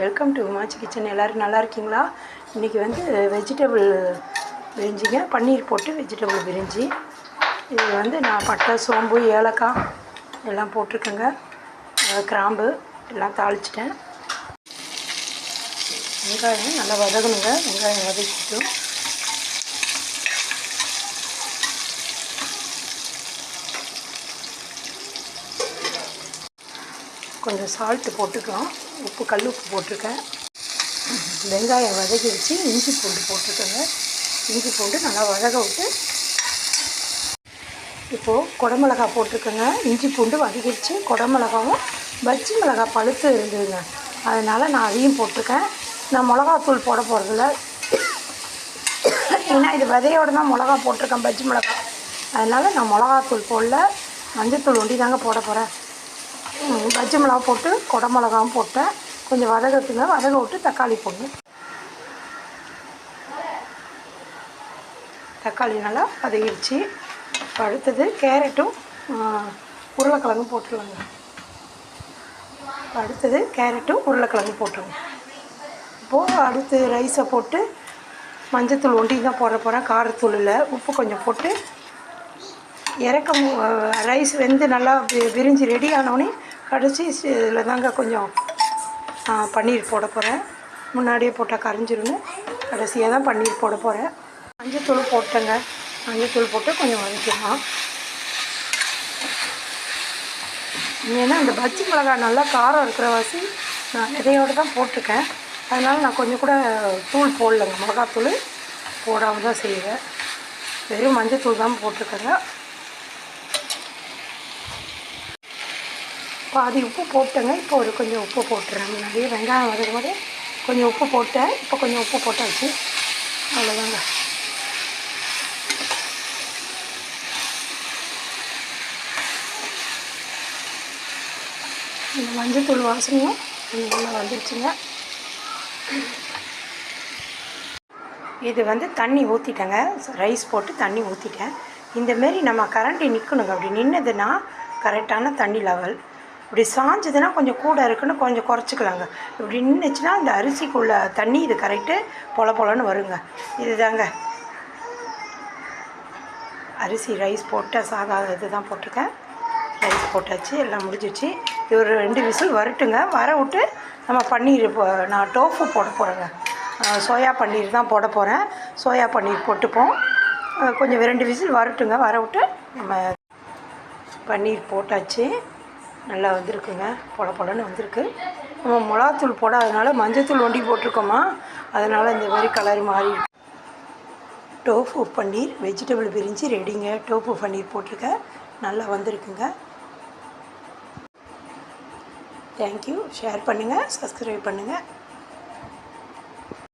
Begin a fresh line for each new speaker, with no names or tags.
Welcome to உமாச்சி kitchen எல்லோரும் நல்லா இருக்கீங்களா? இன்றைக்கி வந்து வெஜிடபிள் பிரிஞ்சிங்க. பன்னீர் போட்டு வெஜிடபிள் பிரிஞ்சி. இது வந்து நான் பட்டை சோம்பு ஏலக்காய் எல்லாம் போட்டிருக்கேங்க. கிராம்பு எல்லாம் தாளிச்சிட்டேன். வெங்காயம் நல்லா வதகணுங்க. வெங்காயம் வதக்கிட்டும். கொஞ்சம் சால்ட்டு போட்டுக்கலாம். உப்பு கல் உப்பு போட்டிருக்கேன். வெங்காயம் வதக்கி வச்சு இஞ்சி பூண்டு போட்டிருக்கேங்க. இஞ்சி பூண்டு நல்லா வதக விட்டு இப்போது குடமிளகா போட்டிருக்கேங்க. இஞ்சி பூண்டு வதக்கிடுச்சு. குடமிளகாவும் பஜ்ஜி மிளகா பழுத்து இருந்ததுங்க. அதனால் நான் அதையும் போட்டிருக்கேன். நான் மிளகாத்தூள் போட போகிறதில்ல ஏன்னா இது விதையோடு தான் மிளகா போட்டிருக்கேன் பஜ்ஜி மிளகா. அதனால் நான் மிளகாத்தூள் போடல. மஞ்சத்தூள் ஒண்டி தாங்க போட போகிறேன் பச்சை மிளகா போட்டு கொடை மிளகாவும் போட்டேன். கொஞ்சம் வதகத்துங்க வதக விட்டு தக்காளி போடணும் தக்காளி நல்லா வதகிடுச்சு அடுத்தது கேரட்டும் உருளைக்கிழங்கும் போட்டுருவாங்க அடுத்தது கேரட்டும் உருளைக்கிழங்கும் போட்டுருவோம் இப்போது அடுத்து ரைஸை போட்டு மஞ்சத்தூள் ஒண்டி தான் போட போகிறேன் காரத்தூள் இல்லை உப்பு கொஞ்சம் போட்டு இறக்கம் ரைஸ் வெந்து நல்லா வி- விரிஞ்சு ரெடி ஆனோடனே கடைசி இதில் தாங்க கொஞ்சம் பன்னீர் போட போகிறேன் முன்னாடியே போட்டால் கரைஞ்சிருன்னு. கடைசியாக தான் பன்னீர் போட போகிறேன் மஞ்சத்தூள் போட்டேங்க. மஞ்சத்தூள் போட்டு கொஞ்சம் வதக்கிடலாம். ஏன்னா அந்த பஜ்ஜி மிளகாய் நல்லா காரம் இருக்கிற வாசி நான் விதையோடு தான் போட்டிருக்கேன். அதனால் நான் கொஞ்சம் கூட தூள் போடலைங்க. மிளகாத்தூள் போடாமல் தான் செய்வேன். வெறும் மஞ்சத்தூள் தான் போட்டிருக்கேங்க. பாதி உப்பு போட்டேங்க. இப்போ ஒரு கொஞ்சம் உப்பு போட்டுறேன் நிறைய வெங்காயம் வதக்கும் போது கொஞ்சம் உப்பு போட்டேன். இப்போ கொஞ்சம் உப்பு போட்டாச்சு. அவ்வளோதாங்க. இந்த மஞ்சத்தூள் வாசனையும் நல்லா வந்துருச்சுங்க. இது வந்து தண்ணி ஊற்றிட்டேங்க ரைஸ் போட்டு தண்ணி ஊற்றிட்டேன் இந்தமாரி நம்ம கரண்டி நிற்கணுங்க அப்படி நின்னதுன்னா கரெக்டான தண்ணி லெவல் இப்படி சாஞ்சதுன்னா கொஞ்சம் கூட இருக்குன்னு கொஞ்சம் குறைச்சிக்கலாங்க. இப்படி நின்றுச்சுன்னா அந்த அரிசிக்குள்ள தண்ணி இது கரெக்டு பொல பொலன்னு வருங்க. இதுதாங்க. அரிசி ரைஸ் போட்டால் சாதா இது தான் போட்டிருக்கேன். ரைஸ் போட்டாச்சு எல்லாம் முடிஞ்சிச்சு. இது ஒரு ரெண்டு விசில் வரட்டுங்க. வர விட்டு நம்ம பன்னீர் இப்போ நான் டோஃபு போட போகிறேங்க சோயா பன்னீர் தான் போட போகிறேன் சோயா பன்னீர் போட்டுப்போம். கொஞ்சம் ரெண்டு விசில் வரட்டுங்க. வர விட்டு நம்ம பன்னீர் போட்டாச்சு. நல்லா வந்திருக்குங்க. பொல பொலன்னு வந்திருக்கு. நம்ம மிளகாத்தூள் போடாதனால மஞ்சத்தூள் ஒண்டி போட்டிருக்கோமா? அதனால் இந்த மாதிரி கலர் மாறி டோஃபு பன்னீர் வெஜிடபிள் பிரிஞ்சு ரெடிங்க டோஃபு பன்னீர் போட்டிருக்கேன் நல்லா வந்திருக்குங்க. தேங்க்யூ ஷேர் பண்ணுங்கள் சப்ஸ்கிரைப் பண்ணுங்கள்